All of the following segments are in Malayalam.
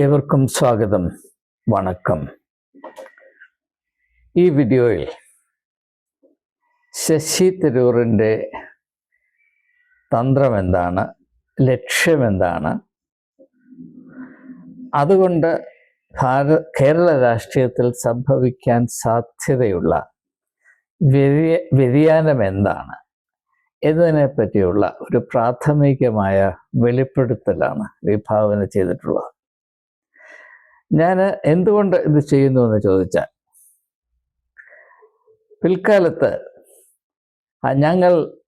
ഏവർക്കും സ്വാഗതം. വണക്കം. ഈ വീഡിയോയിൽ ശശി തരൂറിന്റെ തന്ത്രം എന്താണ് ലക്ഷ്യം എന്താണ്? അതുകൊണ്ട് ഭാര കേരള രാഷ്ട്രീയത്തിൽ സംഭവിക്കാൻ സാധ്യതയുള്ള വ്യതിയ വ്യതിയാനം എന്താണ്? എന്നതിനെ പറ്റിയുള്ള ഒരു പ്രാഥമികമായ വെളിപ്പെടുത്തലാണ് വിഭാവന ചെയ്തിട്ടുള്ളത്. ഞാൻ എന്തുകൊണ്ട് ഇത് ചെയ്യുന്നു എന്ന് ചോദിച്ചാൽ പിൽക്കാലത്ത് ഞങ്ങൾ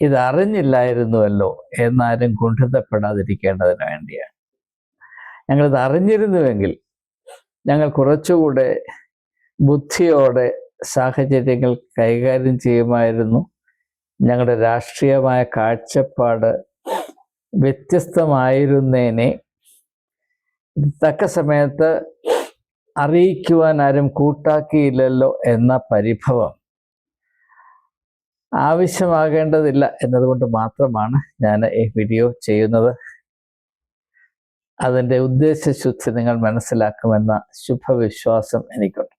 ഇത് അറിഞ്ഞില്ലായിരുന്നുവല്ലോ എന്നാരും കുണ്ഠിതപ്പെടാതിരിക്കേണ്ടതിന് വേണ്ടിയാണ്. ഞങ്ങളിത് അറിഞ്ഞിരുന്നുവെങ്കിൽ ഞങ്ങൾ കുറച്ചുകൂടെ ബുദ്ധിയോടെ സാഹചര്യങ്ങൾ കൈകാര്യം ചെയ്യുമായിരുന്നു. ഞങ്ങളുടെ രാഷ്ട്രീയമായ കാഴ്ചപ്പാട് വ്യത്യസ്തമായിരുന്നേനെ. തക്ക സമയത്ത് അറിയിക്കുവാൻ ആരും കൂട്ടാക്കിയില്ലല്ലോ എന്ന പരിഭവം. ആവശ്യമാകേണ്ടതില്ല എന്നതുകൊണ്ട് മാത്രമാണ് ഞാൻ ഈ വീഡിയോ ചെയ്യുന്നത്. അതിന്റെ ഉദ്ദേശശുദ്ധി നിങ്ങൾ മനസ്സിലാക്കുമെന്ന ശുഭവിശ്വാസം എനിക്കുണ്ട്.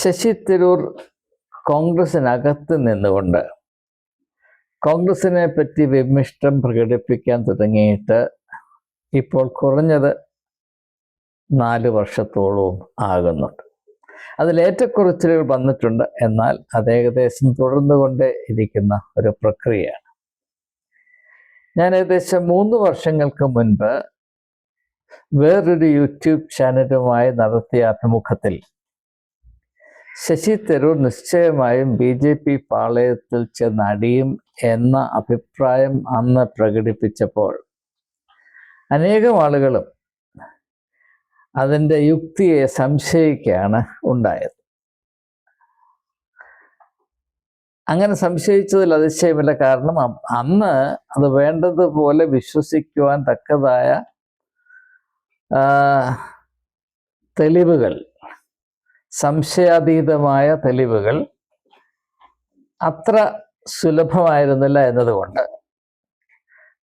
ശശി തരൂർ കോൺഗ്രസിനകത്ത് നിന്നുകൊണ്ട് കോൺഗ്രസിനെ പറ്റി വിമിഷ്ടം പ്രകടിപ്പിക്കാൻ തുടങ്ങിയിട്ട് ഇപ്പോൾ കുറഞ്ഞത് നാല് വർഷത്തോളവും ആകുന്നുണ്ട്. അതിൽ ഏറ്റക്കുറച്ചിലുകൾ വന്നിട്ടുണ്ട്. എന്നാൽ അത് ഏകദേശം തുടർന്നുകൊണ്ടേ ഇരിക്കുന്ന ഒരു പ്രക്രിയയാണ്. ഞാൻ ഏകദേശം മൂന്ന് വർഷങ്ങൾക്ക് മുൻപ് വേറൊരു യൂട്യൂബ് ചാനലുമായി നടത്തിയ അഭിമുഖത്തിൽ ശശി തരൂർ നിശ്ചയമായും ബി ജെ പി പാളയത്തിൽ ചെന്നടിയും എന്ന അഭിപ്രായം അന്ന് പ്രകടിപ്പിച്ചപ്പോൾ അനേകം ആളുകളും അതിന്റെ യുക്തിയെ സംശയിക്കുകയാണ് ഉണ്ടായത്. അങ്ങനെ സംശയിച്ചതിൽ അതിശയമില്ല. കാരണം അന്ന് അത് വേണ്ടതുപോലെ വിശ്വസിക്കുവാൻ തക്കതായ തെളിവുകൾ സംശയാതീതമായ തെളിവുകൾ അത്ര സുലഭമായിരുന്നില്ല എന്നതുകൊണ്ട്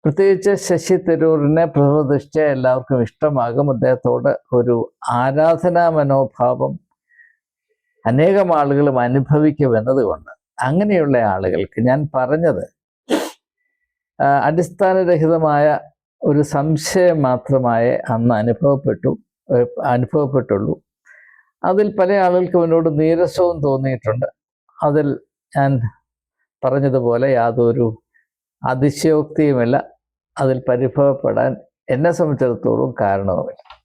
പ്രത്യേകിച്ച് ശശി തരൂരിനെ പ്രഥമദൃഷ്ട എല്ലാവർക്കും ഇഷ്ടമാകും. അദ്ദേഹത്തോട് ഒരു ആരാധനാ മനോഭാവം അനേകം ആളുകളും അനുഭവിക്കും എന്നതുകൊണ്ട് അങ്ങനെയുള്ള ആളുകൾക്ക് ഞാൻ പറഞ്ഞത് അടിസ്ഥാനരഹിതമായ ഒരു സംശയം മാത്രമായേ അന്ന് അനുഭവപ്പെട്ടു അനുഭവപ്പെട്ടുള്ളൂ. അതിൽ പല ആളുകൾക്കും എന്നോട് നീരസവും തോന്നിയിട്ടുണ്ട്. അതിൽ ഞാൻ പറഞ്ഞതുപോലെ യാതൊരു അതിശയോക്തിയുമില്ല. അതിൽ പരിഭവപ്പെടാൻ എന്നെ സംബന്ധിച്ചിടത്തോളം കാരണവുമില്ല.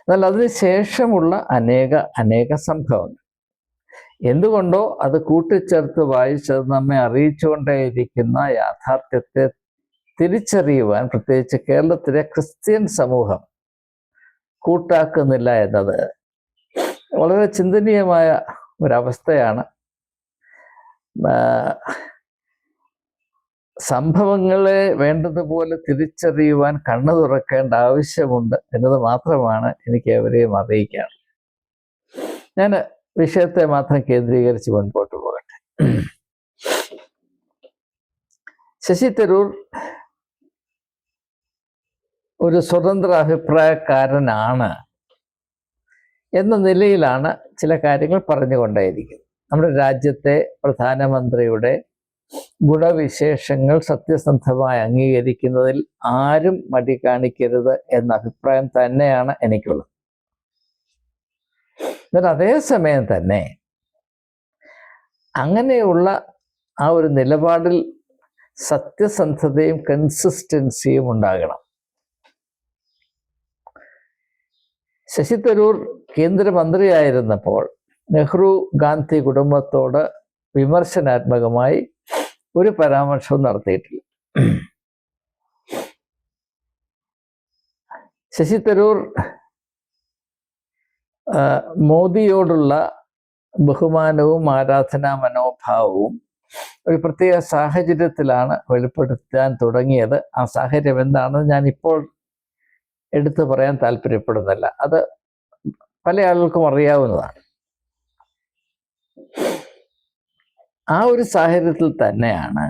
എന്നാൽ അതിന് ശേഷമുള്ള അനേക അനേക സംഭവങ്ങൾ. എന്തുകൊണ്ടോ അത് കൂട്ടിച്ചേർത്ത് വായിച്ചത് നമ്മെ അറിയിച്ചുകൊണ്ടേയിരിക്കുന്ന യാഥാർത്ഥ്യത്തെ തിരിച്ചറിയുവാൻ പ്രത്യേകിച്ച് കേരളത്തിലെ ക്രിസ്ത്യൻ സമൂഹം കൂട്ടാക്കുന്നില്ല എന്നത് വളരെ ചിന്തനീയമായ ഒരവസ്ഥയാണ്. സംഭവങ്ങളെ വേണ്ടതുപോലെ തിരിച്ചറിയുവാൻ കണ്ണു തുറക്കേണ്ട ആവശ്യമുണ്ട് എന്നത് മാത്രമാണ് എനിക്ക് അവരെയും അറിയിക്കാൻ ഞാൻ വിഷയത്തെ മാത്രം കേന്ദ്രീകരിച്ച് മുൻപോട്ട് പോകട്ടെ. ശശി തരൂർ ഒരു സ്വതന്ത്ര അഭിപ്രായക്കാരനാണ് എന്ന നിലയിലാണ് ചില കാര്യങ്ങൾ പറഞ്ഞുകൊണ്ടേയിരിക്കുന്നത്. നമ്മുടെ രാജ്യത്തെ പ്രധാനമന്ത്രിയുടെ ഗുണവിശേഷങ്ങൾ സത്യസന്ധമായി അംഗീകരിക്കുന്നതിൽ ആരും മടി കാണിക്കരുത് എന്ന അഭിപ്രായം തന്നെയാണ് എനിക്കുള്ളത്. എന്നാൽ അതേസമയം തന്നെ അങ്ങനെയുള്ള ആ ഒരു നിലപാടിൽ സത്യസന്ധതയും കൺസിസ്റ്റൻസിയും ഉണ്ടാകണം. ശശി തരൂർ കേന്ദ്രമന്ത്രിയായിരുന്നപ്പോൾ നെഹ്റു ഗാന്ധി കുടുംബത്തോട് വിമർശനാത്മകമായി ഒരു പരാമർശവും നടത്തിയിട്ടില്ല. ശശി തരൂർ മോദിയോടുള്ള ബഹുമാനവും ആരാധനാ മനോഭാവവും ഒരു പ്രത്യേക സാഹചര്യത്തിലാണ് വെളിപ്പെടുത്താൻ തുടങ്ങിയത്. ആ സാഹചര്യം എന്താണെന്ന് ഞാൻ ഇപ്പോൾ എടുത്തു പറയാൻ താല്പര്യപ്പെടുന്നില്ല. അത് പല ആളുകൾക്കും അറിയാവുന്നതാണ്. ആ ഒരു സാഹചര്യത്തിൽ തന്നെയാണ്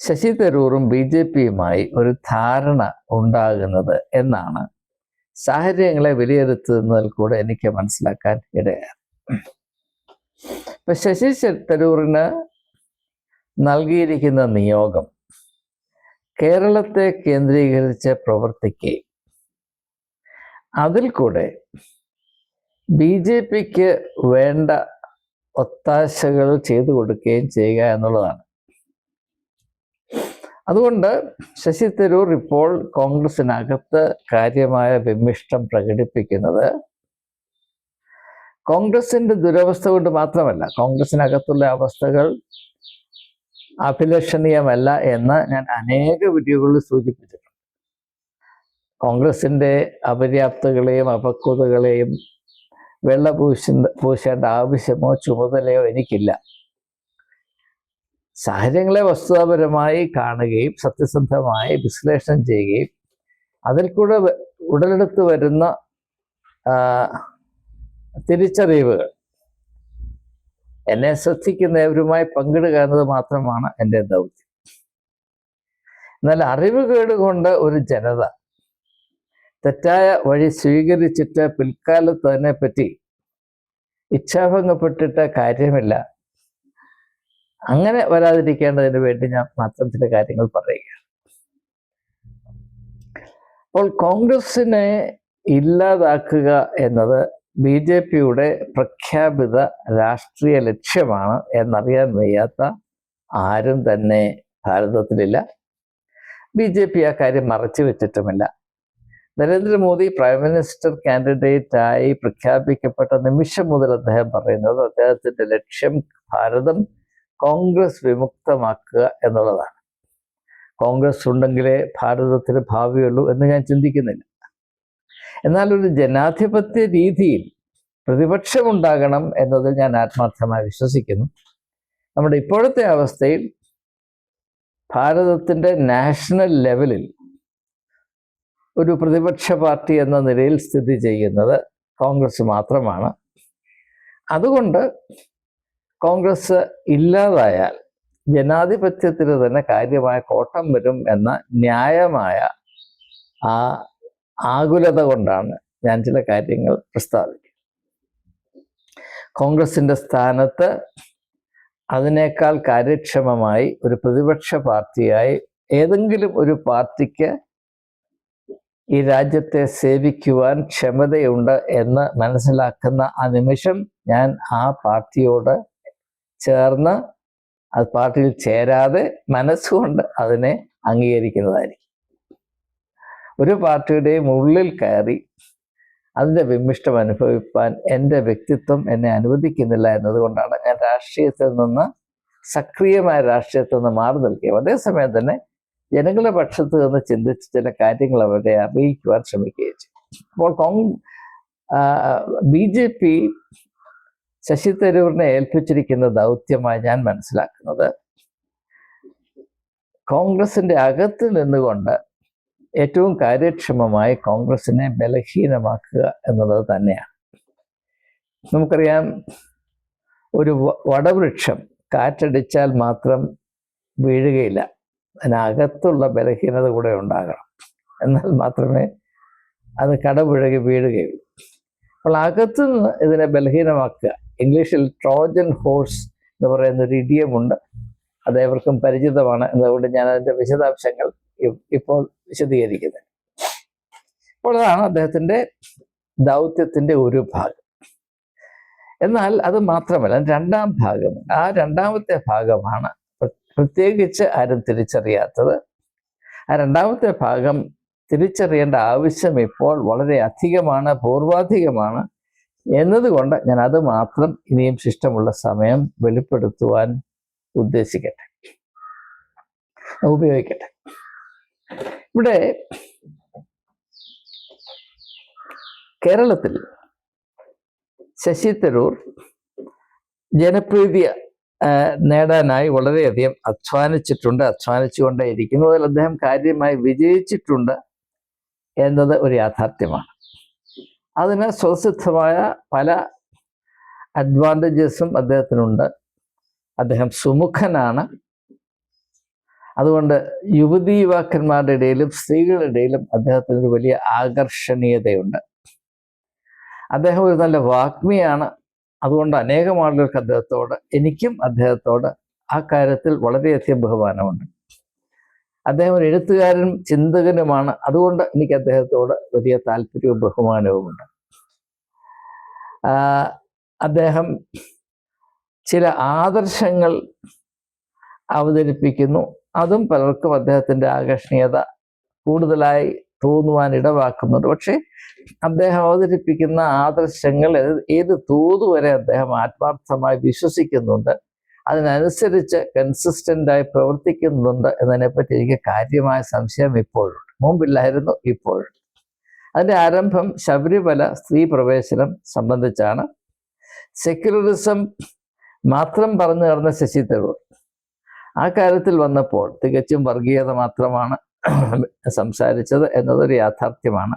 ശശി തരൂറും ബി ജെ പിയുമായി ഒരു ധാരണ ഉണ്ടാകുന്നത് എന്നാണ് സാഹചര്യങ്ങളെ വിലയിരുത്തുന്നതിൽ കൂടെ എനിക്ക് മനസ്സിലാക്കാൻ ഇടയായി ഇപ്പൊ ശശി തരൂറിന് നൽകിയിരിക്കുന്ന നിയോഗം കേരളത്തെ കേന്ദ്രീകരിച്ച് പ്രവർത്തിക്കുകയും അതിൽ കൂടെ ബി ജെ പിക്ക് വേണ്ട ഒത്താശകൾ ചെയ്തു കൊടുക്കുകയും ചെയ്യുക എന്നുള്ളതാണ്. അതുകൊണ്ട് ശശി തരൂർ ഇപ്പോൾ കോൺഗ്രസിനകത്ത് കാര്യമായ വിമിഷ്ടം പ്രകടിപ്പിക്കുന്നത് കോൺഗ്രസിന്റെ ദുരവസ്ഥ കൊണ്ട് മാത്രമല്ല കോൺഗ്രസിനകത്തുള്ള അവസ്ഥകൾ അഭിലഷണീയമല്ല എന്ന് ഞാൻ അനേക വീഡിയോകളിൽ സൂചിപ്പിച്ചിട്ടുണ്ട്. കോൺഗ്രസിന്റെ അപര്യാപ്തകളെയും അപക്വതകളെയും വെള്ള പൂശ പൂശേണ്ട ആവശ്യമോ ചുമതലയോ എനിക്കില്ല. സാഹചര്യങ്ങളെ വസ്തുതാപരമായി കാണുകയും സത്യസന്ധമായി വിശ്ലേഷണം ചെയ്യുകയും അതിൽ കൂടെ ഉടലെടുത്ത് വരുന്ന തിരിച്ചറിവുകൾ. എന്നെ ശ്രദ്ധിക്കുന്നവരുമായി പങ്കിടുക എന്നത് മാത്രമാണ് എന്റെ ദൗത്യം. എന്നാൽ അറിവ് കേടുകൊണ്ട് ഒരു ജനത തെറ്റായ വഴി സ്വീകരിച്ചിട്ട് പിൽക്കാലത്ത് അതിനെപ്പറ്റി ഇച്ഛാഭംഗപ്പെട്ടിട്ട് കാര്യമില്ല. അങ്ങനെ വരാതിരിക്കേണ്ടതിന് വേണ്ടി ഞാൻ മാത്രം ചില കാര്യങ്ങൾ പറയുകയാണ് അപ്പോൾ കോൺഗ്രസിനെ ഇല്ലാതാക്കുക എന്നത് ബി ജെ പിയുടെ പ്രഖ്യാപിത രാഷ്ട്രീയ ലക്ഷ്യമാണ് എന്നറിയാൻ വയ്യാത്ത ആരും തന്നെ ഭാരതത്തിലില്ല. ബി ജെ പി ആ കാര്യം മറച്ചു വെച്ചിട്ടുമില്ല. നരേന്ദ്രമോദി പ്രൈം മിനിസ്റ്റർ കാൻഡിഡേറ്റ് ആയി പ്രഖ്യാപിക്കപ്പെട്ട നിമിഷം മുതൽ അദ്ദേഹം പറയുന്നത് അദ്ദേഹത്തിന്റെ ലക്ഷ്യം ഭാരതം കോൺഗ്രസ് വിമുക്തമാക്കുക എന്നുള്ളതാണ്. കോൺഗ്രസ് ഉണ്ടെങ്കിലേ ഭാരതത്തിന് ഭാവിയുള്ളൂ എന്ന് ഞാൻ ചിന്തിക്കുന്നില്ല. എന്നാൽ ഒരു ജനാധിപത്യ രീതിയിൽ പ്രതിപക്ഷമുണ്ടാകണം എന്നതിൽ ഞാൻ ആത്മാർത്ഥമായി വിശ്വസിക്കുന്നു. നമ്മുടെ ഇപ്പോഴത്തെ അവസ്ഥയിൽ ഭാരതത്തിന്റെ നാഷണൽ ലെവലിൽ ഒരു പ്രതിപക്ഷ പാർട്ടി എന്ന നിലയിൽ സ്ഥിതി ചെയ്യുന്നത് കോൺഗ്രസ് മാത്രമാണ്. അതുകൊണ്ട് കോൺഗ്രസ് ഇല്ലാതായാൽ ജനാധിപത്യത്തിന് തന്നെ കാര്യമായ കോട്ടം വരും എന്ന ന്യായമായ ആ ആകുലത കൊണ്ടാണ് ഞാൻ ചില കാര്യങ്ങൾ പ്രസ്താവിക്കുന്നത്. കോൺഗ്രസിന്റെ സ്ഥാനത്ത് അതിനേക്കാൾ കാര്യക്ഷമമായി ഒരു പ്രതിപക്ഷ പാർട്ടിയായി ഏതെങ്കിലും ഒരു പാർട്ടിക്ക് ഈ രാജ്യത്തെ സേവിക്കുവാൻ ക്ഷമതയുണ്ട് എന്ന് മനസ്സിലാക്കുന്ന ആ നിമിഷം ഞാൻ ആ പാർട്ടിയോട് ചേർന്ന് ആ പാർട്ടിയിൽ ചേരാതെ മനസ്സുകൊണ്ട് അതിനെ അംഗീകരിക്കുന്നതായിരിക്കും. ഒരു പാർട്ടിയുടെയും ഉള്ളിൽ കയറി അതിന്റെ വിമിഷ്ടം അനുഭവിപ്പാൻ എന്റെ വ്യക്തിത്വം എന്നെ അനുവദിക്കുന്നില്ല എന്നതുകൊണ്ടാണ് ഞാൻ രാഷ്ട്രീയത്തിൽ നിന്ന് സക്രിയമായ രാഷ്ട്രീയത്തിൽ നിന്ന് മാറി നിൽക്കുകയും അതേസമയം തന്നെ ജനങ്ങളുടെ പക്ഷത്ത് നിന്ന് ചിന്തിച്ച് ചില കാര്യങ്ങൾ അവരെ അറിയിക്കുവാൻ ശ്രമിക്കുകയും ചെയ്യും അപ്പോൾ കോങ് ബി ജെ പി ശശി തരൂരിനെ ഏൽപ്പിച്ചിരിക്കുന്ന ദൗത്യമായി ഞാൻ മനസ്സിലാക്കുന്നത് കോൺഗ്രസിന്റെ അകത്ത് നിന്നുകൊണ്ട് ഏറ്റവും കാര്യക്ഷമമായി കോൺഗ്രസിനെ ബലഹീനമാക്കുക എന്നുള്ളത് തന്നെയാണ്. നമുക്കറിയാം ഒരു വടവൃക്ഷം കാറ്റടിച്ചാൽ മാത്രം വീഴുകയില്ല. അതിനകത്തുള്ള ബലഹീനത കൂടെ ഉണ്ടാകണം. എന്നാൽ മാത്രമേ അത് കടപുഴകി വീഴുകയുള്ളൂ. അപ്പോൾ അകത്തുനിന്ന് ഇതിനെ ബലഹീനമാക്കുക. ഇംഗ്ലീഷിൽ ട്രോജൻ ഹോഴ്സ് എന്ന് പറയുന്ന ഒരു ഇടിയമുണ്ട്. അത് ഏവർക്കും പരിചിതമാണ്. അതുകൊണ്ട് ഞാൻ അതിന്റെ വിശദാംശങ്ങൾ ഇപ്പോൾ വിശദീകരിക്കുന്നത് അപ്പോൾ അതാണ് അദ്ദേഹത്തിന്റെ ദൗത്യത്തിന്റെ ഒരു ഭാഗം. എന്നാൽ അത് മാത്രമല്ല രണ്ടാം ഭാഗം. ആ രണ്ടാമത്തെ ഭാഗമാണ് പ്രത്യേകിച്ച് ആരും തിരിച്ചറിയാത്തത്. ആ രണ്ടാമത്തെ ഭാഗം തിരിച്ചറിയേണ്ട ആവശ്യം ഇപ്പോൾ വളരെ അധികമാണ് പൂർവാധികമാണ്. എന്നതുകൊണ്ട് ഞാൻ അത് മാത്രം ഇനിയും ശിഷ്ടമുള്ള സമയം വെളിപ്പെടുത്തുവാൻ ഉദ്ദേശിക്കട്ടെ. ഉപയോഗിക്കട്ടെ. ഇവിടെ കേരളത്തിൽ ശശി തരൂർ ജനപ്രീതി നേടാനായി വളരെയധികം അധ്വാനിച്ചിട്ടുണ്ട്. അധ്വാനിച്ചുകൊണ്ടേയിരിക്കുന്നു അതിൽ അദ്ദേഹം കാര്യമായി വിജയിച്ചിട്ടുണ്ട് എന്നത് ഒരു യാഥാർത്ഥ്യമാണ്. അതിന് സ്വസിദ്ധമായ പല അഡ്വാന്റേജസും അദ്ദേഹത്തിനുണ്ട്. അദ്ദേഹം സുമുഖനാണ്. അതുകൊണ്ട് യുവതി യുവാക്കന്മാരുടെ ഇടയിലും സ്ത്രീകളുടെ ഇടയിലും അദ്ദേഹത്തിനൊരു വലിയ ആകർഷണീയതയുണ്ട്. അദ്ദേഹം ഒരു നല്ല വാഗ്മിയാണ്. അതുകൊണ്ട് അനേകം ആളുകൾക്ക് അദ്ദേഹത്തോട് എനിക്കും അദ്ദേഹത്തോട് ആ കാര്യത്തിൽ വളരെയധികം ബഹുമാനമുണ്ട്. അദ്ദേഹം ഒരു എഴുത്തുകാരനും ചിന്തകനുമാണ്. അതുകൊണ്ട് എനിക്ക് അദ്ദേഹത്തോട് വലിയ താല്പര്യവും ബഹുമാനവുമുണ്ട്. അദ്ദേഹം ചില ആദർശങ്ങൾ അവതരിപ്പിക്കുന്നു. അതും പലർക്കും അദ്ദേഹത്തിന്റെ ആകർഷണീയത കൂടുതലായി തോന്നുവാൻ ഇടവാക്കുന്നുണ്ട്. പക്ഷേ അദ്ദേഹം അവതരിപ്പിക്കുന്ന ആദർശങ്ങൾ ഏത് തോതുവരെ അദ്ദേഹം ആത്മാർത്ഥമായി വിശ്വസിക്കുന്നുണ്ട് അതിനനുസരിച്ച് കൺസിസ്റ്റന്റായി പ്രവർത്തിക്കുന്നുണ്ട് എന്നതിനെപ്പറ്റി എനിക്ക് കാര്യമായ സംശയം ഇപ്പോഴുണ്ട്. മുമ്പില്ലായിരുന്നു ഇപ്പോഴുണ്ട് അതിന്റെ ആരംഭം ശബരിമല സ്ത്രീ പ്രവേശനം സംബന്ധിച്ചാണ്. സെക്യുലറിസം മാത്രം പറഞ്ഞു കടന്ന ശശി തരൂർ. ആ കാര്യത്തിൽ വന്നപ്പോൾ തികച്ചും വർഗീയത മാത്രമാണ്. സംസാരിച്ചത് എന്നതൊരു യാഥാർത്ഥ്യമാണ്.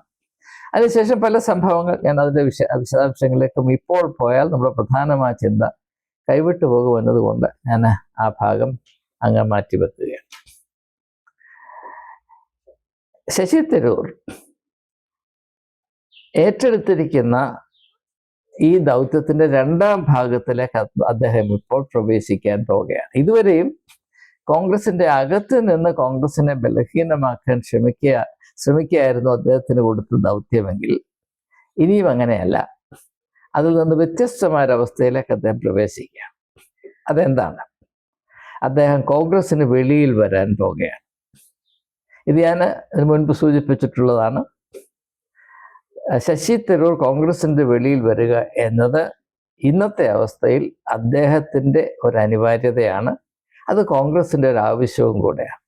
അതിനുശേഷം പല സംഭവങ്ങൾ ഞാൻ അതിന്റെ വിശ വിശദാംശങ്ങളിലേക്കും ഇപ്പോൾ പോയാൽ നമ്മുടെ പ്രധാനമായ ചിന്ത കൈവിട്ടു പോകുമെന്നതുകൊണ്ട് ഞാൻ ആ ഭാഗം അങ്ങ് മാറ്റിവെക്കുകയാണ്. ശശി തരൂർ ഏറ്റെടുത്തിരിക്കുന്ന ഈ ദൗത്യത്തിന്റെ രണ്ടാം ഭാഗത്തിലേക്ക് അദ്ദേഹം ഇപ്പോൾ പ്രവേശിക്കാൻ പോവുകയാണ്. ഇതുവരെയും കോൺഗ്രസിന്റെ അകത്ത് നിന്ന് കോൺഗ്രസിനെ ബലഹീനമാക്കാൻ ശ്രമിക്കുക ശ്രമിക്കുകയായിരുന്നു അദ്ദേഹത്തിന് കൊടുത്ത ദൗത്യമെങ്കിൽ. ഇനിയും അങ്ങനെയല്ല. അതിൽ നിന്ന് വ്യത്യസ്തമായ ഒരവസ്ഥയിലേക്ക് അദ്ദേഹം പ്രവേശിക്കുക. അതെന്താണ്? അദ്ദേഹം കോൺഗ്രസിന് വെളിയിൽ വരാൻ പോവുകയാണ്. ഇത് ഞാൻ ഇതിനു മുൻപ് സൂചിപ്പിച്ചിട്ടുള്ളതാണ്. ശശി തരൂർ കോൺഗ്രസിന്റെ വെളിയിൽ വരിക എന്നത് ഇന്നത്തെ അവസ്ഥയിൽ അദ്ദേഹത്തിന്റെ ഒരു അനിവാര്യതയാണ്. അത് കോൺഗ്രസിന്റെ ഒരു ആവശ്യവും കൂടെയാണ്.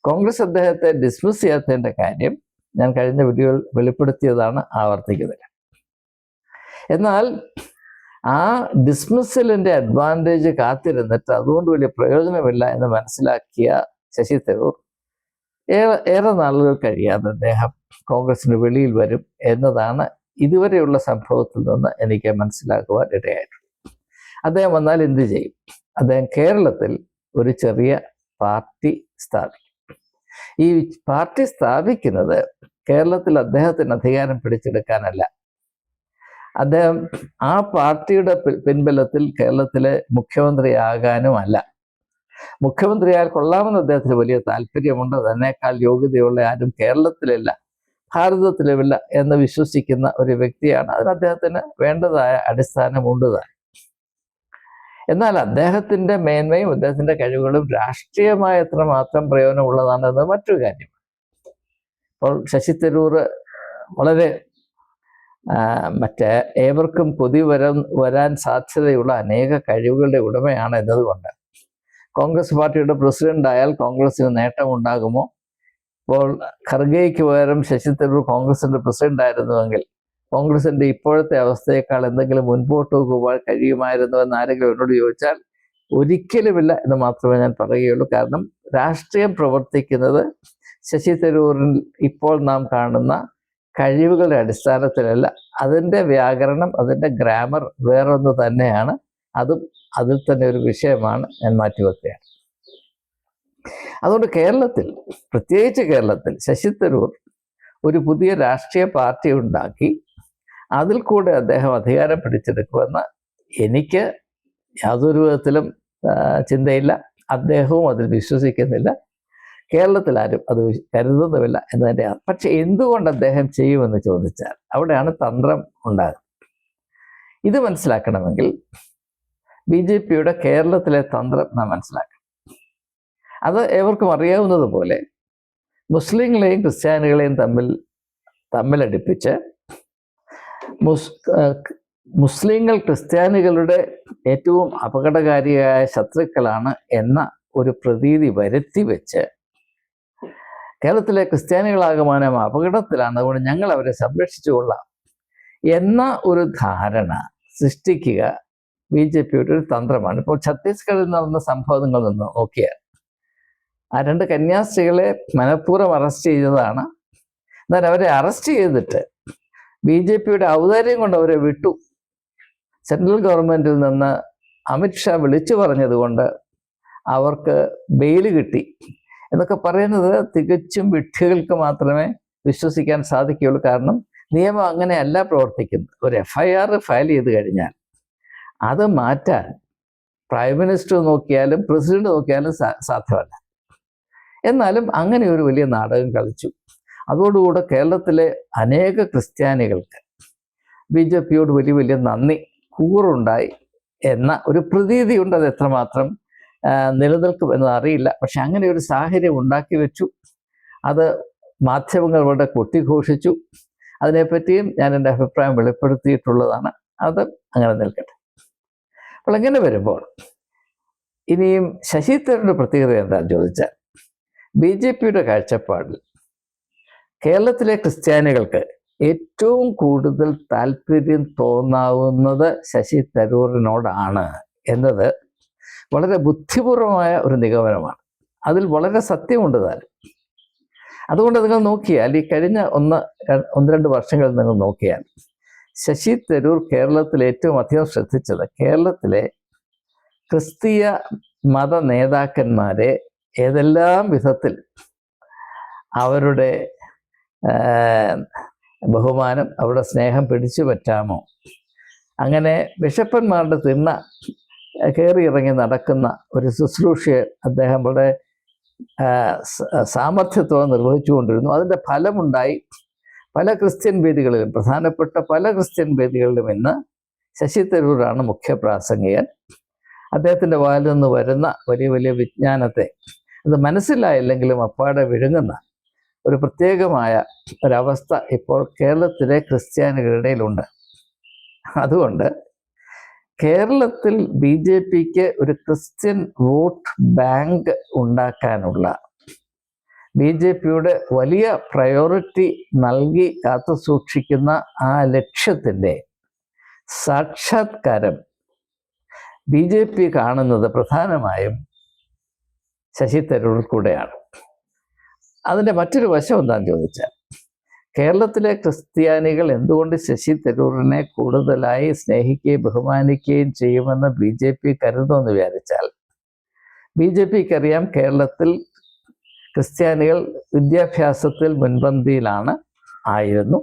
കോൺഗ്രസ് അദ്ദേഹത്തെ ഡിസ്മിസ് ചെയ്യാത്തതിന്റെ കാര്യം ഞാൻ കഴിഞ്ഞ വീഡിയോയിൽ വെളിപ്പെടുത്തിയതാണ് ആവർത്തിക്കുന്നില്ല എന്നാൽ ആ ഡിസ്മിസലിന്റെ അഡ്വാന്റേജ് കാത്തിരുന്നിട്ട് അതുകൊണ്ട് വലിയ പ്രയോജനമില്ല എന്ന് മനസ്സിലാക്കിയ ശശി തരൂർ ഏറെ ഏറെ നാളുകൾ കഴിയാതെ അദ്ദേഹം കോൺഗ്രസിന് വെളിയിൽ വരും എന്നതാണ് ഇതുവരെയുള്ള സംഭവത്തിൽ നിന്ന് എനിക്ക് മനസ്സിലാക്കുവാൻ ഇടയായിട്ടുള്ളത്. അദ്ദേഹം വന്നാൽ എന്ത് ചെയ്യും? അദ്ദേഹം കേരളത്തിൽ ഒരു ചെറിയ പാർട്ടി സ്ഥാപിക്കും. ഈ പാർട്ടി സ്ഥാപിക്കുന്നത് കേരളത്തിൽ അദ്ദേഹത്തിന് അധികാരം പിടിച്ചെടുക്കാനല്ല. അദ്ദേഹം ആ പാർട്ടിയുടെ പിൻബലത്തിൽ കേരളത്തിലെ മുഖ്യമന്ത്രിയാകാനുമല്ല മുഖ്യമന്ത്രിയാൽ കൊള്ളാമെന്ന് അദ്ദേഹത്തിന് വലിയ താല്പര്യമുണ്ട്. തന്നേക്കാൾ യോഗ്യതയുള്ള ആരും കേരളത്തിലില്ല ഭാരതത്തിലുമില്ല എന്ന് വിശ്വസിക്കുന്ന ഒരു വ്യക്തിയാണ്. അതിന് അദ്ദേഹത്തിന് വേണ്ടതായ അടിസ്ഥാനമുണ്ട് താൻ. എന്നാൽ അദ്ദേഹത്തിന്റെ മേന്മയും അദ്ദേഹത്തിന്റെ കഴിവുകളും രാഷ്ട്രീയമായ എത്രമാത്രം പ്രയോജനമുള്ളതാണെന്നത് മറ്റൊരു കാര്യമാണ്. അപ്പോൾ ശശി തരൂർ വളരെ മറ്റേ ഏവർക്കും കൊതി വരാൻ വരാൻ സാധ്യതയുള്ള അനേക കഴിവുകളുടെ ഉടമയാണ് എന്നതുകൊണ്ട് കോൺഗ്രസ് പാർട്ടിയുടെ പ്രസിഡന്റ് ആയാൽ കോൺഗ്രസിന് നേട്ടമുണ്ടാകുമോ? ഇപ്പോൾ ഖർഗെയ്ക്ക് പകരം ശശി തരൂർ കോൺഗ്രസിന്റെ പ്രസിഡന്റ് ആയിരുന്നുവെങ്കിൽ കോൺഗ്രസിന്റെ ഇപ്പോഴത്തെ അവസ്ഥയേക്കാൾ എന്തെങ്കിലും മുൻപോട്ട് പോകാൻ കഴിയുമായിരുന്നു എന്ന് ആരെങ്കിലും എന്നോട് ചോദിച്ചാൽ ഒരിക്കലുമില്ല എന്ന് മാത്രമേ ഞാൻ പറയുകയുള്ളൂ. കാരണം രാഷ്ട്രീയം പ്രവർത്തിക്കുന്നത് ശശി തരൂരിൽ ഇപ്പോൾ നാം കാണുന്ന കഴിവുകളുടെ അടിസ്ഥാനത്തിലല്ല. അതിന്റെ വ്യാകരണം അതിന്റെ ഗ്രാമർ വേറൊന്ന് തന്നെയാണ്. അതും അതിൽ തന്നെ ഒരു വിഷയമാണ് ഞാൻ മാറ്റിവെക്കുകയാണ്. അതുകൊണ്ട് കേരളത്തിൽ പ്രത്യേകിച്ച് കേരളത്തിൽ ശശി തരൂർ ഒരു പുതിയ രാഷ്ട്രീയ പാർട്ടി ഉണ്ടാക്കി അതിൽ കൂടെ അദ്ദേഹം അധികാരം പിടിച്ചെടുക്കുമെന്ന് എനിക്ക് യാതൊരു വിധത്തിലും ചിന്തയില്ല. അദ്ദേഹവും അതിൽ വിശ്വസിക്കുന്നില്ല. കേരളത്തിൽ ആരും അത് കരുതുന്നുമില്ല എന്നതിന്റെ പക്ഷെ എന്തുകൊണ്ട് അദ്ദേഹം ചെയ്യുമെന്ന് ചോദിച്ചാൽ അവിടെയാണ് തന്ത്രം ഉണ്ടാകുന്നത്. ഇത് മനസ്സിലാക്കണമെങ്കിൽ ബി ജെ പിയുടെ കേരളത്തിലെ തന്ത്രം നാം മനസ്സിലാക്കണം. അത് ഏവർക്കും അറിയാവുന്നത് പോലെ മുസ്ലിങ്ങളെയും ക്രിസ്ത്യാനികളെയും തമ്മിൽ തമ്മിലടിപ്പിച്ച് മുസ് മുസ്ലിങ്ങൾ ക്രിസ്ത്യാനികളുടെ ഏറ്റവും അപകടകാരിയായ ശത്രുക്കളാണ് എന്ന ഒരു പ്രതീതി വരുത്തി വെച്ച് കേരളത്തിലെ ക്രിസ്ത്യാനികളാകമാനം അപകടത്തിലാണ്. അതുകൊണ്ട് ഞങ്ങൾ അവരെ സംരക്ഷിച്ചു കൊള്ളാം എന്ന ഒരു ധാരണ സൃഷ്ടിക്കുക ബി ജെ പിയുടെ ഒരു തന്ത്രമാണ്. ഇപ്പോൾ ഛത്തീസ്ഗഡിൽ നടന്ന സംഭവം നിങ്ങൾ നിന്ന് നോക്കിയാൽ ആ രണ്ട് കന്യാസ്ത്രീകളെ മനഃപൂർവം അറസ്റ്റ് ചെയ്തതാണ്. എന്നാൽ അവരെ അറസ്റ്റ് ചെയ്തിട്ട് ബി ജെ പിയുടെ ഔദാര്യം കൊണ്ട് അവരെ വിട്ടു. സെൻട്രൽ ഗവൺമെന്റിൽ നിന്ന് അമിത്ഷാ വിളിച്ചു പറഞ്ഞതുകൊണ്ട് അവർക്ക് ബെയിൽ കിട്ടി. എന്നൊക്കെ പറയുന്നത് തികച്ചും വിഡ്ഢികൾക്ക് മാത്രമേ വിശ്വസിക്കാൻ സാധിക്കുകയുള്ളൂ. കാരണം നിയമം അങ്ങനെയല്ല പ്രവർത്തിക്കുന്നത്. ഒരു എഫ് ഐ ആർ ഫയൽ ചെയ്ത് കഴിഞ്ഞാൽ അത് മാറ്റാൻ പ്രൈം മിനിസ്റ്റർ നോക്കിയാലും പ്രസിഡന്റ് നോക്കിയാലും സാധ്യമല്ല. എന്നാലും അങ്ങനെ ഒരു വലിയ നാടകം കളിച്ചു. അതോടുകൂടെ കേരളത്തിലെ അനേക ക്രിസ്ത്യാനികൾക്ക് ബി ജെ പിയോട് വലിയ വലിയ നന്ദി കൂറുണ്ടായി എന്ന ഒരു പ്രതീതിയുണ്ട് അത് എത്രമാത്രം നിലനിൽക്കും എന്ന് അറിയില്ല. പക്ഷെ അങ്ങനെ ഒരു സാഹചര്യം ഉണ്ടാക്കി വെച്ചു. അത് മാധ്യമങ്ങൾ വളരെ കൊട്ടിഘോഷിച്ചു. അതിനെപ്പറ്റിയും ഞാൻ എന്റെ അഭിപ്രായം വെളിപ്പെടുത്തിയിട്ടുള്ളതാണ്. അത് അങ്ങനെ നിൽക്കട്ടെ. അപ്പോൾ അങ്ങനെ വരുമ്പോൾ ഇനിയും ശശി തരൂരിന്റെ പ്രത്യേകത എന്താണെന്ന് ചോദിച്ചാൽ ബി ജെ പിയുടെ കാഴ്ചപ്പാടിൽ കേരളത്തിലെ ക്രിസ്ത്യാനികൾക്ക് ഏറ്റവും കൂടുതൽ താല്പര്യം തോന്നാവുന്നത് ശശി തരൂറിനോടാണ് എന്നത് വളരെ ബുദ്ധിപൂർവമായ ഒരു നിഗമനമാണ്. അതിൽ വളരെ സത്യമുണ്ട് താൻ. അതുകൊണ്ട് നിങ്ങൾ നോക്കിയാൽ ഈ കഴിഞ്ഞ ഒന്ന് ഒന്ന് രണ്ട് വർഷങ്ങളിൽ നിങ്ങൾ നോക്കിയാൽ ശശി തരൂർ കേരളത്തിൽ ഏറ്റവും അധികം ശ്രദ്ധിച്ചത് കേരളത്തിലെ ക്രിസ്തീയ മത നേതാക്കന്മാരെ ഏതെല്ലാം വിധത്തിൽ അവരുടെ ബഹുമാനം അവരുടെ സ്നേഹം പിടിച്ചു പറ്റാമോ? അങ്ങനെ ബിഷപ്പന്മാരുടെ തിണ്ണ കയറി ഇറങ്ങി നടക്കുന്ന ഒരു ശുശ്രൂഷയെ അദ്ദേഹം വളരെ സാമർഥ്യത്തോടെ നിർവഹിച്ചുകൊണ്ടിരുന്നു. അതിന്റെ ഫലമുണ്ടായി പല ക്രിസ്ത്യൻ വേദികളിലും പ്രധാനപ്പെട്ട പല ക്രിസ്ത്യൻ വേദികളിലും ഇന്ന് ശശി തരൂരാണ് മുഖ്യ പ്രാസംഗികൻ. അദ്ദേഹത്തിന്റെ വായിൽ നിന്ന് വരുന്ന വലിയ വലിയ വിജ്ഞാനത്തെ അത് മനസ്സിലായില്ലെങ്കിലും അപ്പാടെ വിഴുങ്ങുന്ന ഒരു പ്രത്യേകമായ ഒരവസ്ഥ ഇപ്പോൾ കേരളത്തിലെ ക്രിസ്ത്യാനികളുടെ ഇടയിലുണ്ട് അതുകൊണ്ട് കേരളത്തിൽ ബി ജെ പിക്ക് ഒരു ക്രിസ്ത്യൻ വോട്ട് ബാങ്ക് ഉണ്ടാക്കാനുള്ള ബി ജെ പിയുടെ വലിയ പ്രയോറിറ്റി നൽകി കാത്തു സൂക്ഷിക്കുന്ന ആ ലക്ഷ്യത്തിന്റെ സാക്ഷാത്കാരം ബി ജെ പി കാണുന്നത് പ്രധാനമായും ശശി തരൂർ കൂടെയാണ്. അതിന്റെ മറ്റൊരു വശം എന്താണെന്ന് ചോദിച്ചാൽ കേരളത്തിലെ ക്രിസ്ത്യാനികൾ എന്തുകൊണ്ട് ശശി തരൂറിനെ കൂടുതലായി സ്നേഹിക്കുകയും ബഹുമാനിക്കുകയും ചെയ്യുമെന്ന് ബി ജെ പി കരുതുമെന്ന് വിചാരിച്ചാൽ ബി ജെ പിക്ക് അറിയാം കേരളത്തിൽ ക്രിസ്ത്യാനികൾ വിദ്യാഭ്യാസത്തിൽ മുൻപന്തിയിലാണ് ആയിരുന്നു.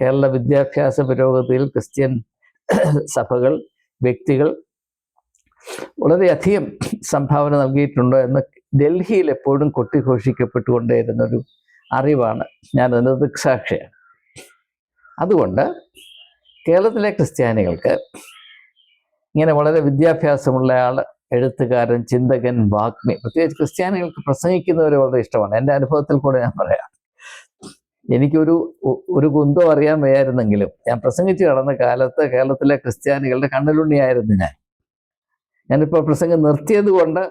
കേരള വിദ്യാഭ്യാസ പുരോഗതിയിൽ ക്രിസ്ത്യൻ സഭകൾ വ്യക്തികൾ വളരെയധികം സംഭാവന നൽകിയിട്ടുണ്ടോ എന്ന് ഡൽഹിയിൽ എപ്പോഴും കൊട്ടിഘോഷിക്കപ്പെട്ടുകൊണ്ടേയിരുന്നൊരു അറിവാണ് ഞാൻ അതിന്റെ ദൃക്സാക്ഷിയാണ്. അതുകൊണ്ട് കേരളത്തിലെ ക്രിസ്ത്യാനികൾക്ക് ഇങ്ങനെ വളരെ വിദ്യാഭ്യാസമുള്ള ആൾ എഴുത്തുകാരൻ ചിന്തകൻ വാഗ്മി പ്രത്യേകിച്ച് ക്രിസ്ത്യാനികൾക്ക് പ്രസംഗിക്കുന്നവരെ വളരെ ഇഷ്ടമാണ്. എന്റെ അനുഭവത്തിൽ കൂടെ ഞാൻ പറയാം. എനിക്കൊരു ഒരു കുന്തം അറിയാൻ വയ്യായിരുന്നെങ്കിലും ഞാൻ പ്രസംഗിച്ചു കടന്ന കാലത്ത് കേരളത്തിലെ ക്രിസ്ത്യാനികളുടെ കണ്ണിലുണ്ണിയായിരുന്നു ഞാൻ. ഞാനിപ്പോൾ പ്രസംഗം നിർത്തിയത് കൊണ്ട്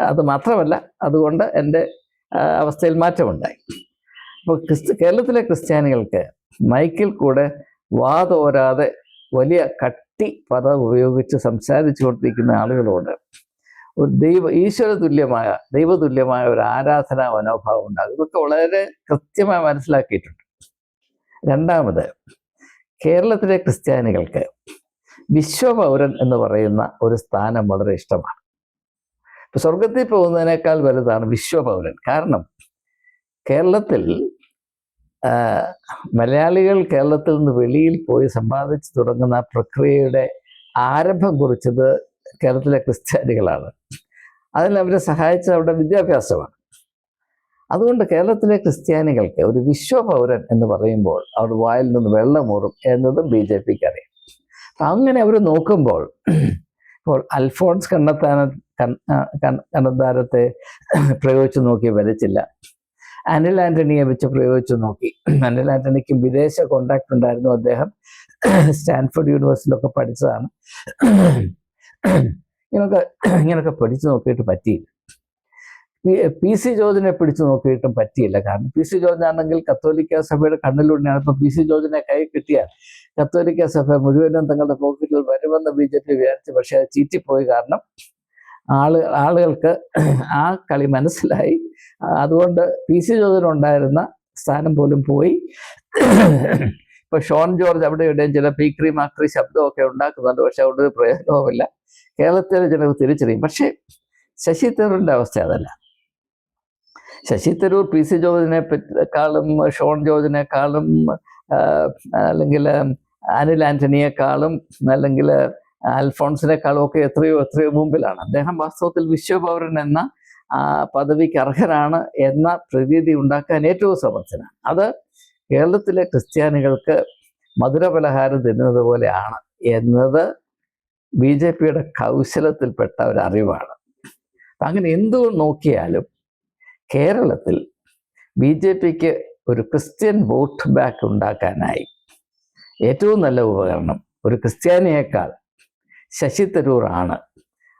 അത് മാത്രമല്ല അതുകൊണ്ട് എന്റെ അവസ്ഥയിൽ മാറ്റമുണ്ടായി. അപ്പോൾ ക്രിസ്തു കേരളത്തിലെ ക്രിസ്ത്യാനികൾക്ക് മൈക്കിൽ കൂടെ വാതോരാതെ വലിയ കട്ടി പദം ഉപയോഗിച്ച് സംസാരിച്ചു കൊണ്ടിരിക്കുന്ന ആളുകളോട് ഒരു ദൈവ ഈശ്വര തുല്യമായ ദൈവതുല്യമായ ഒരു ആരാധനാ മനോഭാവം ഉണ്ടാകും. ഇതൊക്കെ വളരെ കൃത്യമായി മനസ്സിലാക്കിയിട്ടുണ്ട്. രണ്ടാമത് കേരളത്തിലെ ക്രിസ്ത്യാനികൾക്ക് വിശ്വപൗരൻ എന്ന് പറയുന്ന ഒരു സ്ഥാനം വളരെ ഇഷ്ടമാണ്. ഇപ്പൊ സ്വർഗത്തിൽ പോകുന്നതിനേക്കാൾ വലുതാണ് വിശ്വപൗരൻ. കാരണം കേരളത്തിൽ മലയാളികൾ കേരളത്തിൽ നിന്ന് വെളിയിൽ പോയി സമ്പാദിച്ചു തുടങ്ങുന്ന പ്രക്രിയയുടെ ആരംഭം കുറിച്ചത് കേരളത്തിലെ ക്രിസ്ത്യാനികളാണ്. അതിൽ അവരെ സഹായിച്ചത് അവരുടെ വിദ്യാഭ്യാസമാണ്. അതുകൊണ്ട് കേരളത്തിലെ ക്രിസ്ത്യാനികൾക്ക് ഒരു വിശ്വപൗരൻ എന്ന് പറയുമ്പോൾ അവർ വായിൽ നിന്ന് വെള്ളമൂറും എന്നതും ബി ജെ പിക്ക് അറിയാം. അപ്പം അങ്ങനെ അവർ നോക്കുമ്പോൾ ഇപ്പോൾ അൽഫോൺസ് കണ്ടെത്താന കണ്ണന്താരത്തെ പ്രയോഗിച്ചു നോക്കി വരച്ചില്ല. അനിൽ ആന്റണിയെ വെച്ച് പ്രയോഗിച്ചു നോക്കി. അനിൽ ആന്റണിക്കും വിദേശ കോണ്ടാക്ട് ഉണ്ടായിരുന്നു അദ്ദേഹം. സ്റ്റാൻഫോർഡ് യൂണിവേഴ്സിറ്റിയിലൊക്കെ പഠിച്ചതാണ്. ഇങ്ങനൊക്കെ ഇങ്ങനൊക്കെ പഠിച്ചു നോക്കിയിട്ട് പറ്റിയില്ല. പി- സി ജോർജിനെ പിടിച്ചു നോക്കിയിട്ടും പറ്റിയില്ല. കാരണം പി സി ജോർജ് ആണെങ്കിൽ കത്തോലിക്ക സഭയുടെ കണ്ണിലൂടെയാണ്. ഇപ്പൊ പി സി ജോർജിനെ കൈ കിട്ടിയാൽ കത്തോലിക്ക സഭ മുഴുവനും തങ്ങളുടെ പോക്കറ്റിൽ വരുമെന്ന് ബി ജെ പി വിചാരിച്ചു. പക്ഷെ അത് ചീറ്റിപ്പോയി കാരണം ആൾ ആളുകൾക്ക് ആ കളി മനസ്സിലായി. അതുകൊണ്ട് പി സി ജോർജിനുണ്ടായിരുന്ന സ്ഥാനം പോലും പോയി. ഇപ്പൊ ഷോൺ ജോർജ് അവിടെ ഇവിടെയും ചില പീക്രി മാക്രി ശബ്ദമൊക്കെ ഉണ്ടാക്കുന്നുണ്ട്. പക്ഷെ അതുകൊണ്ട് ഒരു പ്രയോജനവുമില്ല. കേരളത്തിലെ ജനങ്ങൾ തിരിച്ചറിയും. പക്ഷേ ശശി തരൂരിന്റെ അവസ്ഥ അതല്ല. ശശി തരൂർ പി സി ജോർജിനെ പറ്റിക്കാളും ഷോൺ ജോർജിനെക്കാളും അല്ലെങ്കിൽ അനിൽ ആന്റണിയെക്കാളും അല്ലെങ്കിൽ അൽഫോൺസിനെക്കാളും ഒക്കെ എത്രയോ എത്രയോ മുമ്പിലാണ്. അദ്ദേഹം വാസ്തവത്തിൽ വിശ്വപൗരൻ എന്ന പദവിക്ക് അർഹരാണ് എന്ന പ്രതീതി ഉണ്ടാക്കാൻ ഏറ്റവും സമർത്ഥനാണ്. അത് കേരളത്തിലെ ക്രിസ്ത്യാനികൾക്ക് മധുരപലഹാരം തിന്നുന്നത് പോലെയാണ് എന്നത് ബി ജെ പിയുടെ കൗശലത്തിൽപ്പെട്ട ഒരു അറിവാണ്. അങ്ങനെ എന്തു നോക്കിയാലും കേരളത്തിൽ ബി ജെ പിക്ക് ഒരു ക്രിസ്ത്യൻ വോട്ട് ബാക്ക് ഉണ്ടാക്കാനായി ഏറ്റവും നല്ല ഉപകരണം ഒരു ക്രിസ്ത്യാനിയേക്കാൾ ശശി തരൂറാണ്.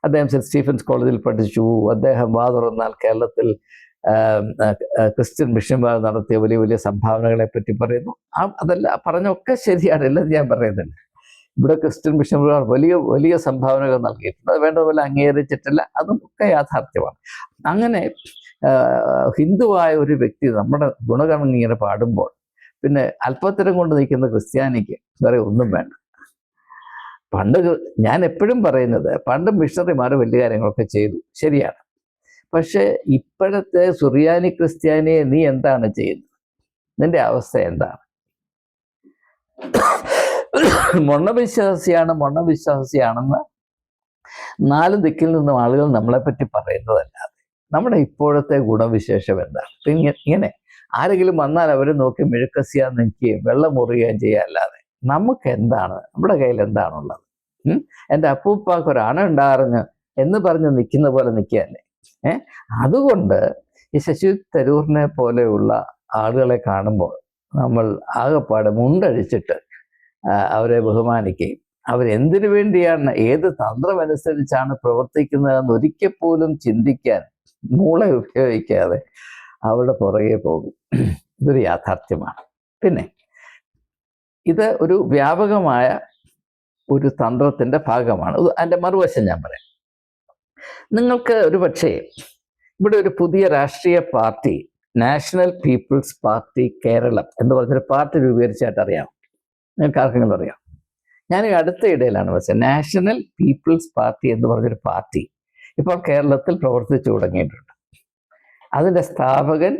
അദ്ദേഹം സെന്റ് സ്റ്റീഫൻസ് കോളേജിൽ പഠിച്ചു. അദ്ദേഹം വാ തുറന്നാൽ കേരളത്തിൽ ക്രിസ്ത്യൻ മിഷന്മാർ നടത്തിയ വലിയ വലിയ സംഭാവനകളെ പറ്റി പറയുന്നു. ആ അതല്ല പറഞ്ഞൊക്കെ ശരിയാണ് എല്ലാം ഞാൻ പറയുന്നില്ല. ഇവിടെ ക്രിസ്ത്യൻ മിഷന്മാർ വലിയ വലിയ സംഭാവനകൾ നൽകിയിട്ടുണ്ട്. അത് വേണ്ടതുപോലെ അംഗീകരിച്ചിട്ടില്ല. അതും ഒക്കെ യാഥാർത്ഥ്യമാണ്. അങ്ങനെ ഹിന്ദുവായ ഒരു വ്യക്തി നമ്മുടെ ഗുണഗണം ഇങ്ങനെ പാടുമ്പോൾ പിന്നെ അല്പത്തരം കൊണ്ട് നിൽക്കുന്ന ക്രിസ്ത്യാനിക്ക് വേറെ ഒന്നും വേണ്ട. പണ്ട് ഞാൻ എപ്പോഴും പറയുന്നത് പണ്ട് മിഷണറിമാർ വലിയ കാര്യങ്ങളൊക്കെ ചെയ്തു. ശരിയാണ്. പക്ഷേ ഇപ്പോഴത്തെ സുറിയാനി ക്രിസ്ത്യാനിയെ നീ എന്താണ് ചെയ്യുന്നത്? നിന്റെ അവസ്ഥ എന്താണ്? മൊണ്ണവിശ്വാസിയാണ് മൊണ്ണവിശ്വാസിയാണെന്ന് നാല് ദിക്കിൽ നിന്നും ആളുകൾ നമ്മളെ പറ്റി പറയുന്നതല്ലാതെ നമ്മുടെ ഇപ്പോഴത്തെ ഗുണവിശേഷം എന്താണ്? ഇങ്ങനെ ആരെങ്കിലും വന്നാൽ അവരെ നോക്കി മിഴുക്കസിയാൻ നിൽക്കുകയും വെള്ളം മുറുകയും ചെയ്യുകയല്ലാതെ നമുക്ക് എന്താണ് നമ്മുടെ കയ്യിൽ എന്താണുള്ളത്? എന്റെ അപ്പൂപ്പാക്ക് ഒരു അണ ഉണ്ടാറിഞ്ഞ് എന്ന് പറഞ്ഞ് നിൽക്കുന്ന പോലെ നിൽക്കുകയല്ലേ ഏ? അതുകൊണ്ട് ഈ ശശി തരൂറിനെ പോലെയുള്ള ആളുകളെ കാണുമ്പോൾ നമ്മൾ ആകെപ്പാട് മുണ്ടഴിച്ചിട്ട് അവരെ ബഹുമാനിക്കുകയും അവരെന്തിനു വേണ്ടിയാണ് ഏത് തന്ത്രമനുസരിച്ചാണ് പ്രവർത്തിക്കുന്നതെന്ന് ഒരിക്കൽ പോലും ചിന്തിക്കാൻ മൂളെ ഉപയോഗിക്കാതെ അവരുടെ പുറകെ പോകും. ഇതൊരു യാഥാർത്ഥ്യമാണ്. പിന്നെ ഇത് ഒരു വ്യാപകമായ ഒരു തന്ത്രത്തിന്റെ ഭാഗമാണ്. അതിന്റെ മറുവശം ഞാൻ പറയാം. നിങ്ങൾക്ക് ഒരു പക്ഷേ ഇവിടെ ഒരു പുതിയ രാഷ്ട്രീയ party national people's party Keralam എന്ന് പറഞ്ഞൊരു പാർട്ടി രൂപീകരിച്ചായിട്ട് അറിയാം. നിങ്ങൾക്ക് ആർക്കെങ്കിലും അറിയാം? ഞാൻ അടുത്ത ഇടയിലാണ് പക്ഷേ നാഷണൽ പീപ്പിൾസ് പാർട്ടി എന്ന് പറഞ്ഞൊരു പാർട്ടി ഇപ്പോൾ കേരളത്തിൽ പ്രവർത്തിച്ചു തുടങ്ങിയിട്ടുണ്ട്. അതിന്റെ സ്ഥാപകൻ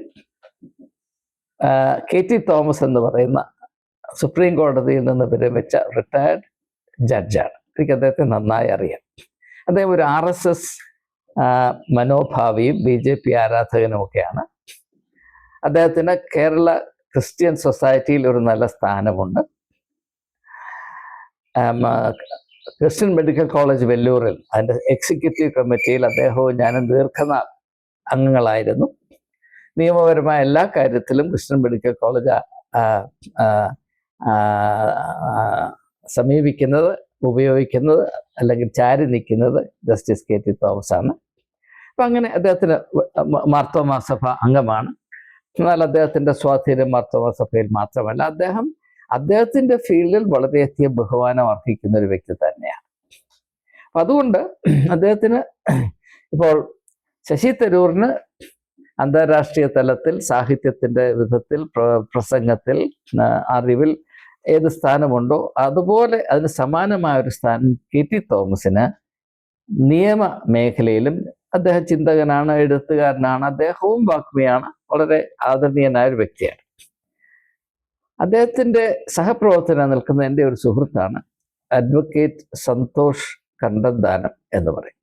കെ ടി തോമസ് എന്ന് പറയുന്ന സുപ്രീം കോടതിയിൽ നിന്ന് വിരമിച്ച റിട്ടയർഡ് ജഡ്ജാണ് എനിക്ക് അദ്ദേഹത്തെ നന്നായി അറിയാം. അദ്ദേഹം ഒരു ആർ എസ് എസ് മനോഭാവിയും ബി ജെ പി ആരാധകനും ഒക്കെയാണ്. അദ്ദേഹത്തിന് കേരള ക്രിസ്ത്യൻ സൊസൈറ്റിയിൽ ഒരു നല്ല സ്ഥാനമുണ്ട്. ക്രിസ്ത്യൻ മെഡിക്കൽ കോളേജ് വെല്ലൂരിൽ അതിന്റെ എക്സിക്യൂട്ടീവ് കമ്മിറ്റിയിൽ അദ്ദേഹവും ഞാനും ദീർഘനാൾ അംഗങ്ങളായിരുന്നു. നിയമപരമായ എല്ലാ കാര്യത്തിലും ക്രിസ്ത്യൻ മെഡിക്കൽ കോളേജ് സമീപിക്കുന്നത് ഉപയോഗിക്കുന്നത് അല്ലെങ്കിൽ ചാരി നിൽക്കുന്നത് ജസ്റ്റിസ് കെ ടി തോമസ് ആണ് അപ്പം അങ്ങനെ അദ്ദേഹത്തിന് മാർത്തോമാസഭ മാർത്തോമാ സഭ അംഗമാണ്. എന്നാൽ അദ്ദേഹത്തിന്റെ സ്വാധീനം മാർത്തോമാ സഭയിൽ മാത്രമല്ല അദ്ദേഹം അദ്ദേഹത്തിന്റെ ഫീൽഡിൽ വളരെയധികം ബഹുമാനം അർഹിക്കുന്ന ഒരു വ്യക്തി തന്നെയാണ്. അപ്പം അതുകൊണ്ട് അദ്ദേഹത്തിന് ഇപ്പോൾ ശശി തരൂറിന് അന്താരാഷ്ട്രീയ തലത്തിൽ സാഹിത്യത്തിന്റെ വിധത്തിൽ പ്രസംഗത്തിൽ അറിവിൽ ഏത് സ്ഥാനമുണ്ടോ അതുപോലെ അതിന് സമാനമായ ഒരു സ്ഥാനം കെ ടി തോമസിന് നിയമ മേഖലയിലും അദ്ദേഹം ചിന്തകനാണ് എഴുത്തുകാരനാണ് അദ്ദേഹവും വാഗ്മിയാണ് വളരെ ആദരണീയനായ ഒരു വ്യക്തിയാണ്. അദ്ദേഹത്തിന്റെ സഹപ്രവർത്തന നിൽക്കുന്ന എന്റെ ഒരു സുഹൃത്താണ് അഡ്വക്കേറ്റ് സന്തോഷ് കണ്ടന്താനം എന്ന് പറയും.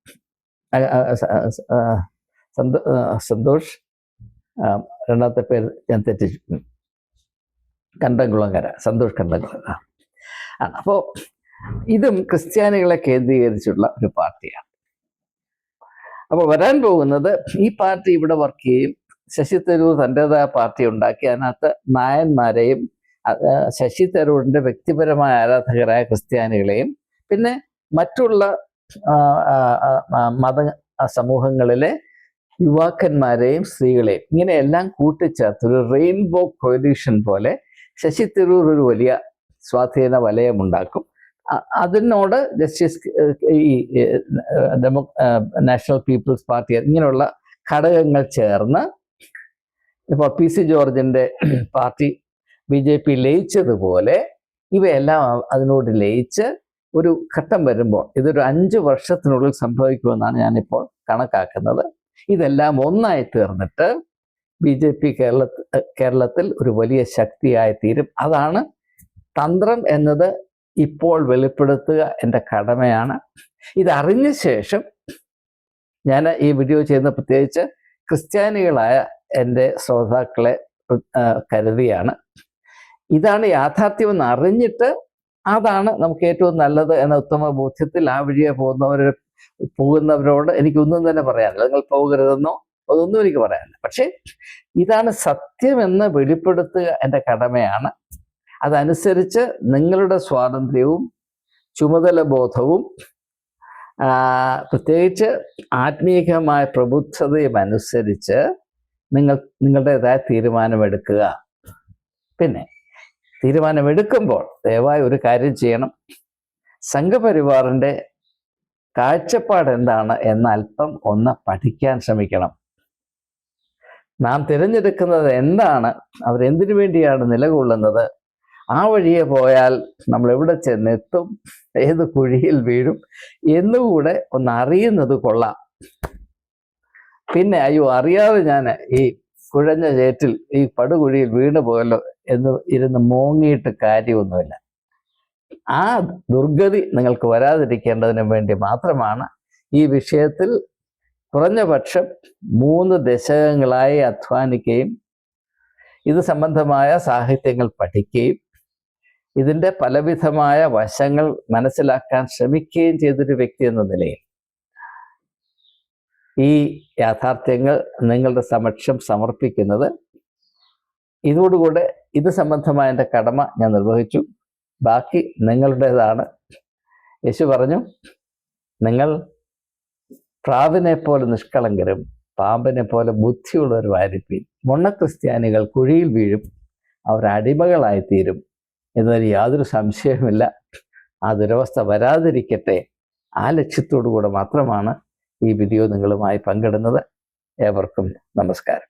സന്തോഷ് രണ്ടാമത്തെ പേര് ഞാൻ തെറ്റിച്ചു. ഉം. കണ്ടംകുളങ്ങര സന്തോഷ് കണ്ടംകുളം ആ. അപ്പോൾ ഇതും ക്രിസ്ത്യാനികളെ കേന്ദ്രീകരിച്ചുള്ള ഒരു പാർട്ടിയാണ്. അപ്പോൾ വരാൻ പോകുന്നത് ഈ പാർട്ടി ഇവിടെ വർക്ക് ചെയ്യും. ശശി തരൂർ തന്റെതായ പാർട്ടി ഉണ്ടാക്കി. അതിനകത്ത് നായന്മാരെയും ശശി തരൂരിന്റെ വ്യക്തിപരമായ ആരാധകരായ ക്രിസ്ത്യാനികളെയും പിന്നെ മറ്റുള്ള മത സമൂഹങ്ങളിലെ യുവാക്കന്മാരെയും സ്ത്രീകളെയും ഇങ്ങനെയെല്ലാം കൂട്ടിച്ചേർത്ത് ഒരു റെയിൻബോ കൊയിലീഷൻ പോലെ ശശി തരൂർ ഒരു വലിയ സ്വാധീന വലയമുണ്ടാക്കും. അതിനോട് ജസ്റ്റിസ് ഈ ഡെമോ നാഷണൽ പീപ്പിൾസ് പാർട്ടി ഇങ്ങനെയുള്ള ഘടകങ്ങൾ ചേർന്ന് ഇപ്പോൾ പി സി ജോർജിന്റെ പാർട്ടി ബി ജെ പി ലയിച്ചതുപോലെ ഇവയെല്ലാം അതിനോട് ലയിച്ച് ഒരു ഘട്ടം വരുമ്പോൾ ഇതൊരു അഞ്ച് വർഷത്തിനുള്ളിൽ സംഭവിക്കുമെന്നാണ് ഞാനിപ്പോൾ കണക്കാക്കുന്നത്. ഇതെല്ലാം ഒന്നായി തീർന്നിട്ട് ബി ജെ പി കേരള കേരളത്തിൽ ഒരു വലിയ ശക്തിയായി തീരും. അതാണ് തന്ത്രം എന്നത് ഇപ്പോൾ വെളിപ്പെടുത്തുക എന്റെ കടമയാണ്. ഇതറിഞ്ഞ ശേഷം ഞാൻ ഈ വീഡിയോ ചെയ്യുന്ന പ്രത്യേകിച്ച് ക്രിസ്ത്യാനികളായ എന്റെ ശ്രോതാക്കളെ കരുതിയാണ്. ഇതാണ് യാഥാർത്ഥ്യമെന്ന് അറിഞ്ഞിട്ട് അതാണ് നമുക്ക് ഏറ്റവും നല്ലത് എന്ന ഉത്തമ ബോധ്യത്തിൽ ആ വഴിയെ പോകുന്നവരെ പോകുന്നവരോട് എനിക്കൊന്നും തന്നെ പറയാനില്ല. നിങ്ങൾ പോകരുതെന്നോ അതൊന്നും എനിക്ക് പറയാനില്ല. പക്ഷേ ഇതാണ് സത്യമെന്ന് വെളിപ്പെടുത്തുക എന്റെ കടമയാണ്. അതനുസരിച്ച് നിങ്ങളുടെ സ്വാതന്ത്ര്യവും ചുമതല ബോധവും പ്രത്യേകിച്ച് ആത്മീയമായ പ്രബുദ്ധതയും അനുസരിച്ച് നിങ്ങൾ നിങ്ങളുടേതായ തീരുമാനമെടുക്കുക. പിന്നെ തീരുമാനമെടുക്കുമ്പോൾ ദയവായി ഒരു കാര്യം ചെയ്യണം. സംഘപരിവാറിന്റെ കാഴ്ചപ്പാട് എന്താണ് എന്നൽപ്പം ഒന്ന് പഠിക്കാൻ ശ്രമിക്കണം. നാം തിരഞ്ഞെടുക്കുന്നത് എന്താണ്? അവരെന്തിനു വേണ്ടിയാണ് നിലകൊള്ളുന്നത്? ആ വഴിയെ പോയാൽ നമ്മൾ എവിടെ ചെന്നെത്തും? ഏത് കുഴിയിൽ വീഴും? എന്നുകൂടെ ഒന്ന് അറിയുന്നത് കൊള്ളാം. പിന്നെ അയ്യോ അറിയാതെ ഞാൻ ഈ കുഴഞ്ഞ ചേറ്റിൽ ഈ പടുകുഴിയിൽ വീണു പോയല്ലോ എന്ന് ഇരുന്ന് മോങ്ങിയിട്ട് കാര്യമൊന്നുമില്ല. ആ ദുർഗതി നിങ്ങൾക്ക് വരാതിരിക്കേണ്ടതിനു വേണ്ടി മാത്രമാണ് ഈ വിഷയത്തിൽ കുറഞ്ഞ പക്ഷം മൂന്ന് ദശകങ്ങളായി അധ്വാനിക്കുകയും ഇത് സംബന്ധമായ സാഹിത്യങ്ങൾ പഠിക്കുകയും ഇതിന്റെ പലവിധമായ വശങ്ങൾ മനസ്സിലാക്കാൻ ശ്രമിക്കുകയും ചെയ്തൊരു വ്യക്തി എന്ന നിലയിൽ. ഈ യാഥാർത്ഥ്യങ്ങൾ നിങ്ങളുടെ സമക്ഷം സമർപ്പിക്കുന്നത് ഇതോടുകൂടെ ഇത് സംബന്ധമായ എന്റെ കടമ ഞാൻ നിർവഹിച്ചു. ബാക്കി നിങ്ങളുടേതാണ്. യേശു പറഞ്ഞു നിങ്ങൾ പ്രാവിനെ പോലെ നിഷ്കളങ്കരും പാമ്പിനെ പോലെ ബുദ്ധിയുള്ളവരുമായിരിക്കും മുണ്ണ ക്രിസ്ത്യാനികൾ കുഴിയിൽ വീഴും അവർ അടിമകളായിത്തീരും എന്നതിൽ യാതൊരു സംശയവുമില്ല. ആ ദുരവസ്ഥ വരാതിരിക്കട്ടെ. ആ ലക്ഷ്യത്തോടു കൂടെ മാത്രമാണ് ഈ വീഡിയോ നിങ്ങളുമായി പങ്കിടുന്നത്. ഏവർക്കും നമസ്കാരം.